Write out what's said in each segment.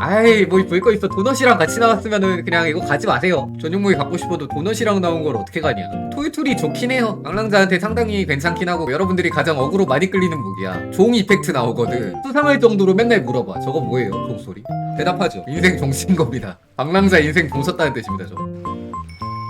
아이 뭐 볼 거 있어. 도넛이랑 같이 나왔으면은 그냥 이거 가지 마세요. 전용무기 갖고 싶어도 도넛이랑 나온 걸 어떻게 가냐. 토이툴이 좋긴 해요. 방랑자한테 상당히 괜찮긴 하고 여러분들이 가장 어그로 많이 끌리는 무기야. 종 이펙트 나오거든. 수상할 정도로 맨날 물어봐. 저거 뭐예요? 종소리? 대답하죠. 인생 종신 겁니다. 방랑자 인생 종 썼다는 뜻입니다 저거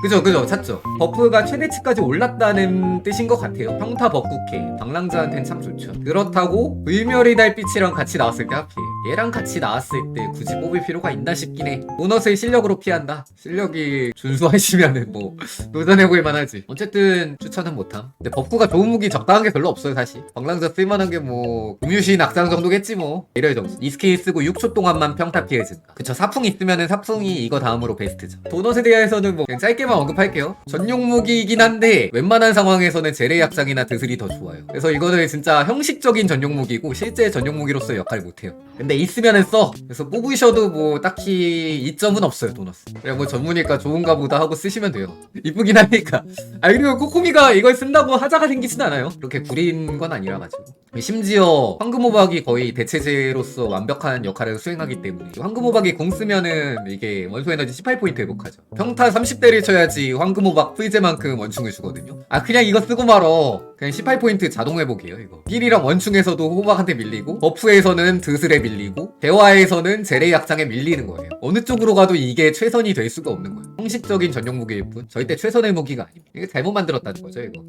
그죠 그죠. 찾죠. 버프가 최대치까지 올랐다는 뜻인 것 같아요. 평타 버프캐 방랑자한텐 참 좋죠. 그렇다고 불멸의 달빛이랑 같이 나왔을 때 하필 얘랑 같이 나왔을 때 굳이 뽑을 필요가 있나 싶긴 해. 보너스의 실력으로 피한다. 실력이 준수하시면은 뭐 도전해볼 만하지. 어쨌든 추천은 못함. 근데 버프가 좋은 무기 적당한 게 별로 없어요 사실. 방랑자 쓸만한 게뭐 공유시 낙상 정도겠지 뭐. 이럴 정도. 이스케일 쓰고 6초 동안만 평타 피해 증가 그쵸 사풍 있으면은 사풍이 이거 다음으로 베스트죠. 도넛에 대해서는 뭐 그냥 짧게 만 언급할게요. 전용 무기이긴 한데 웬만한 상황에서는 제레 약장이나 드슬이 더 좋아요. 그래서 이거는 진짜 형식적인 전용 무기고 실제 전용 무기로서 역할을 못해요. 근데 있으면은 써. 그래서 뽑으셔도 뭐 딱히 이점은 없어요 도넛 그냥 뭐 전문이니까 좋은가 보다 하고 쓰시면 돼요. 이쁘긴 하니까. 아 그리고 코코미가 이걸 쓴다고 하자가 생기진 않아요. 그렇게 구린 건 아니라 가지고 심지어 황금호박이 거의 대체제로서 완벽한 역할을 수행하기 때문에 황금호박이 공 쓰면은 이게 원소 에너지 18포인트 회복하죠. 평타 30대를 쳐야지 황금호박 풀제만큼 원충을 주거든요. 아 그냥 이거 쓰고 말어. 그냥 18포인트 자동 회복이에요 이거. 1이랑 원충에서도 호박한테 밀리고 버프에서는 드슬에 밀리고 대화에서는 제레 약장에 밀리는 거예요. 어느 쪽으로 가도 이게 최선이 될 수가 없는 거예요. 형식적인 전용 무기일 뿐 절대 최선의 무기가 아닙니다. 이게 잘못 만들었다는 거죠 이거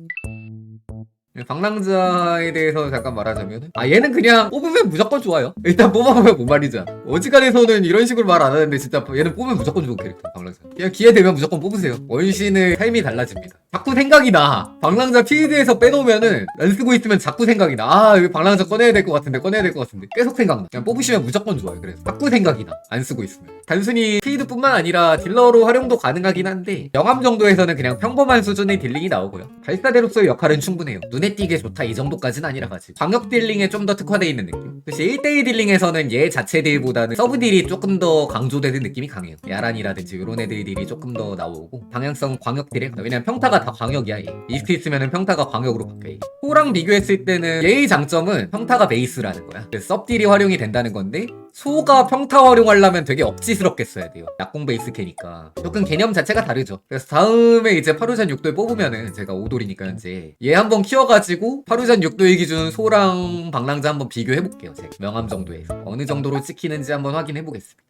방랑자에 대해서 잠깐 말하자면 아 얘는 그냥 뽑으면 무조건 좋아요. 일단 뽑아보면 못 말이죠 어지간해서는 이런 식으로 말 안 하는데 진짜 얘는 뽑으면 무조건 좋은 캐릭터 방랑자. 그냥 기회 되면 무조건 뽑으세요. 원신의 삶이 달라집니다. 자꾸 생각이 나. 방랑자 필드에서 빼놓으면은 안 쓰고 있으면 자꾸 생각이 나아 이거 방랑자 꺼내야 될 것 같은데 꺼내야 될 것 같은데. 계속 생각나. 그냥 뽑으시면 무조건 좋아요 그래서. 자꾸 생각이 나안 쓰고 있으면. 단순히 필드뿐만 아니라 딜러로 활용도 가능하긴 한데 영암 정도에서는 그냥 평범한 수준의 딜링이 나오고요. 발사대로서의 역할은 충분해요 눈에 띄게 좋다 이 정도까지는 아니라 가지 광역 딜링에 좀 더 특화되어 있는 느낌? 그래서 1대1 딜링에서는 얘 자체 딜보다는 서브 딜이 조금 더 강조되는 느낌이 강해요. 야란이라든지 이런 애들 딜이 조금 더 나오고 방향성 광역 딜에 왜냐면 평타가 다 광역이야 얘. 이스트 있으면 평타가 광역으로 바뀌어 얘. 호랑 비교했을 때는 얘의 장점은 평타가 베이스라는 거야. 그래서 섭 딜이 활용이 된다는 건데 소가 평타 활용하려면 되게 억지스럽게 써야 돼요. 약공 베이스 캐니까. 조금 개념 자체가 다르죠. 그래서 다음에 이제 파루잔 6도에 뽑으면은 제가 5돌이니까 현재 얘 한번 키워가지고 파루잔 6도의 기준 소랑 방랑자 한번 비교해볼게요. 제가 명함 정도에서. 어느 정도로 찍히는지 한번 확인해보겠습니다.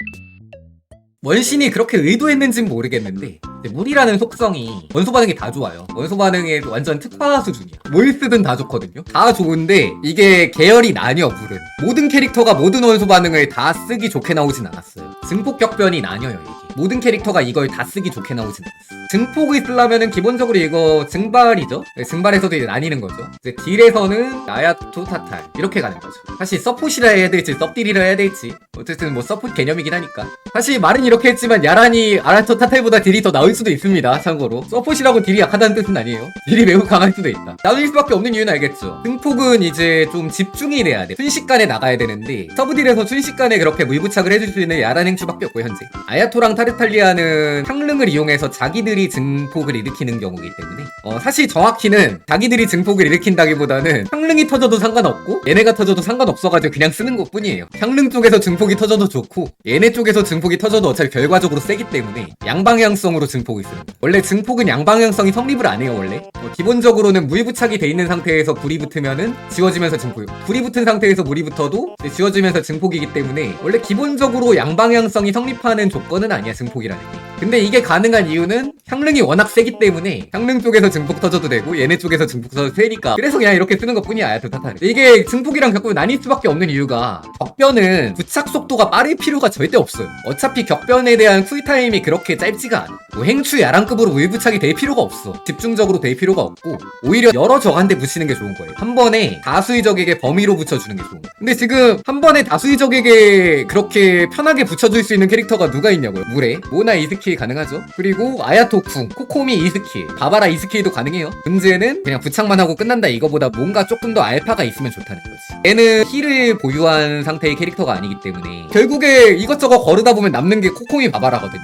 원신이 그렇게 의도했는진 모르겠는데 물이라는 속성이 원소 반응이 다 좋아요. 원소 반응에 완전 특화 수준이야. 뭘 쓰든 다 좋거든요. 다 좋은데 이게 계열이 나뉘어 물은. 모든 캐릭터가 모든 원소 반응을 다 쓰기 좋게 나오진 않았어요. 증폭 격변이 나뉘어요 모든 캐릭터가 이걸 다 쓰기 좋게 나오진 않았어. 증폭을 쓰려면은 기본적으로 이거 증발이죠? 네, 증발에서도 이제 나뉘는 거죠. 이제 딜에서는 나야토 타탈 이렇게 가는 거죠. 사실 서폿이라 해야 될지 섭딜이라 해야 될지 어쨌든 뭐 서폿 개념이긴 하니까. 사실 말은 이렇게 했지만 야란이 아라토 타탈보다 딜이 더 나을 수도 있습니다 참고로. 서폿이라고 딜이 약하다는 뜻은 아니에요. 딜이 매우 강할 수도 있다. 나눌 수밖에 없는 이유는 알겠죠. 증폭은 이제 좀 집중이 돼야 돼. 순식간에 나가야 되는데 서브딜에서 순식간에 그렇게 물부착을 해줄 수 있는 야란 행추밖에 없고 현재. 아야토랑 타르탈리아는 향릉을 이용해서 자기들이 증폭을 일으키는 경우이기 때문에 어, 사실 정확히는 자기들이 증폭을 일으킨다기보다는 향릉이 터져도 상관없고 얘네가 터져도 상관없어가지고 그냥 쓰는 것 뿐이에요. 향릉 쪽에서 증폭이 터져도 좋고 얘네 쪽에서 증폭이 터져도 어차피 결과적으로 세기 때문에 양방향성으로 증폭을 쓰는 거예요. 원래 증폭은 양방향성이 성립을 안 해요 원래. 어, 기본적으로는 물 부착이 돼 있는 상태에서 불이 붙으면은 지워지면서 증폭이 불이 붙은 상태에서 물이 붙어도 지워지면서 증폭이기 때문에 원래 기본적으로 양방향성이 성립하는 조건은 아니야 증폭이라는 게. 근데 이게 가능한 이유는 향릉이 워낙 세기 때문에 향릉 쪽에서 증폭 터져도 되고 얘네 쪽에서 증폭 터져도 되니까. 그래서 그냥 이렇게 쓰는 것 뿐이야 타타는. 이게 증폭이랑 격변 나뉠 수밖에 없는 이유가 격변은 부착 속도가 빠를 필요가 절대 없어요. 어차피 격변에 대한 쿨타임이 그렇게 짧지가 않아. 뭐 행추 야랑급으로 물부착이 될 필요가 없어. 집중적으로 될 필요가 없고 오히려 여러 적한테 붙이는 게 좋은 거예요. 한 번에 다수의 적에게 범위로 붙여주는 게 좋은 거예요. 근데 지금 한 번에 다수의 적에게 그렇게 편하게 붙여줄 수 있는 캐릭터가 누가 있냐고요 물에 모나 이스킬 가능하죠? 그리고 아야토 쿵 코코미 이스킬 바바라 이스킬도 가능해요. 문제는 그냥 부착만 하고 끝난다 이거보다 뭔가 조금 더 알파가 있으면 좋다는 거지. 얘는 힐을 보유한 상태의 캐릭터가 아니기 때문에 결국에 이것저것 거르다 보면 남는 게 코코미 바바라거든요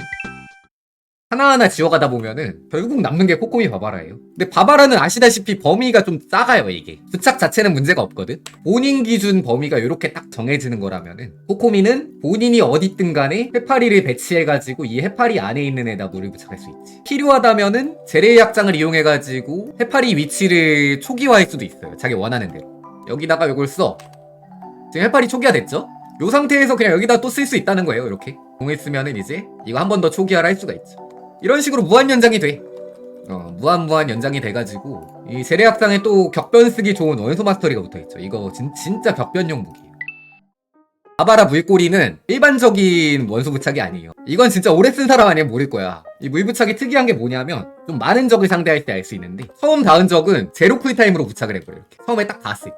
하나하나 지워가다 보면은 결국 남는 게 코코미 바바라예요. 근데 바바라는 아시다시피 범위가 좀 작아요, 이게. 부착 자체는 문제가 없거든. 본인 기준 범위가 이렇게 딱 정해지는 거라면은 코코미는 본인이 어디든 간에 해파리를 배치해가지고 이 해파리 안에 있는 애다 물을 부착할 수 있지. 필요하다면은 재래의 약장을 이용해가지고 해파리 위치를 초기화할 수도 있어요. 자기 원하는 대로. 여기다가 이걸 써. 지금 해파리 초기화 됐죠? 요 상태에서 그냥 여기다 또 쓸 수 있다는 거예요, 이렇게. 공을 쓰면은 이제 이거 한 번 더 초기화를 할 수가 있죠. 이런 식으로 무한 연장이 돼. 어, 무한 무한 연장이 돼가지고 이 세례학상에 또 격변 쓰기 좋은 원소 마스터리가 붙어있죠. 이거 진, 진짜 격변용 무기예요. 바바라 물꼬리는 일반적인 원소 부착이 아니에요. 이건 진짜 오래 쓴 사람 아니면 모를 거야. 이 물부착이 특이한 게 뭐냐면 좀 많은 적을 상대할 때 알 수 있는데 처음 닿은 적은 제로 쿨타임으로 부착을 해버려요. 이렇게. 처음에 딱 닿았을 때.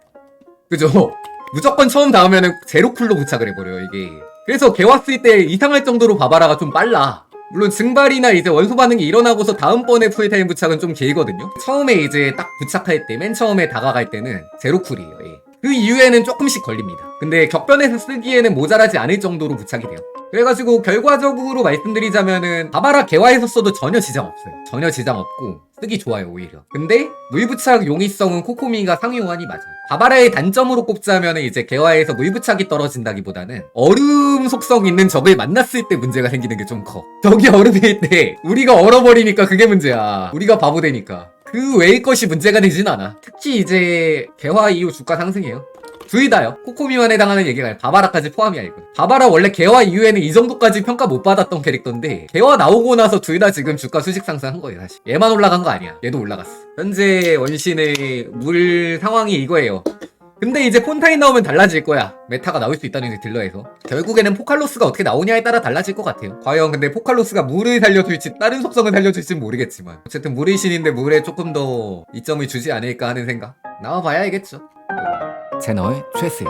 그죠? 무조건 처음 닿으면은 제로 쿨로 부착을 해버려요, 이게. 그래서 개 왔을 때 이상할 정도로 바바라가 좀 빨라. 물론 증발이나 이제 원소 반응이 일어나고서 다음번에 풀타임 부착은 좀 길거든요. 처음에 이제 딱 부착할 때, 맨 처음에 다가갈 때는 제로 쿨이에요. 예. 그 이후에는 조금씩 걸립니다. 근데 격변에서 쓰기에는 모자라지 않을 정도로 부착이 돼요. 그래가지고 결과적으로 말씀드리자면은 바바라 개화에서 써도 전혀 지장 없어요. 전혀 지장 없고 쓰기 좋아요 오히려. 근데 물부착 용이성은 코코미가 상위 호환이 맞아요. 바바라의 단점으로 꼽자면은 이제 개화에서 물부착이 떨어진다기보다는 얼음 속성 있는 적을 만났을 때 문제가 생기는 게 좀 커. 적이 얼음일 때 우리가 얼어버리니까 그게 문제야. 우리가 바보 되니까. 그 외의 것이 문제가 되진 않아. 특히 이제 개화 이후 주가 상승이에요. 둘 다요. 코코미만 해당하는 얘기가 아니라 바바라까지 포함이 아니고. 바바라 원래 개화 이후에는 이 정도까지 평가 못 받았던 캐릭터인데 개화 나오고 나서 둘 다 지금 주가 수직 상승한 거예요 사실. 얘만 올라간 거 아니야. 얘도 올라갔어. 현재 원신의 물 상황이 이거예요. 근데 이제 폰타인 나오면 달라질 거야. 메타가 나올 수 있다는 게 딜러에서. 결국에는 포칼로스가 어떻게 나오냐에 따라 달라질 것 같아요. 과연 근데 포칼로스가 물을 살려줄지 다른 속성을 살려줄지는 모르겠지만 어쨌든 물의 신인데 물에 조금 더 이점을 주지 않을까 하는 생각. 나와봐야 알겠죠. 채널 최스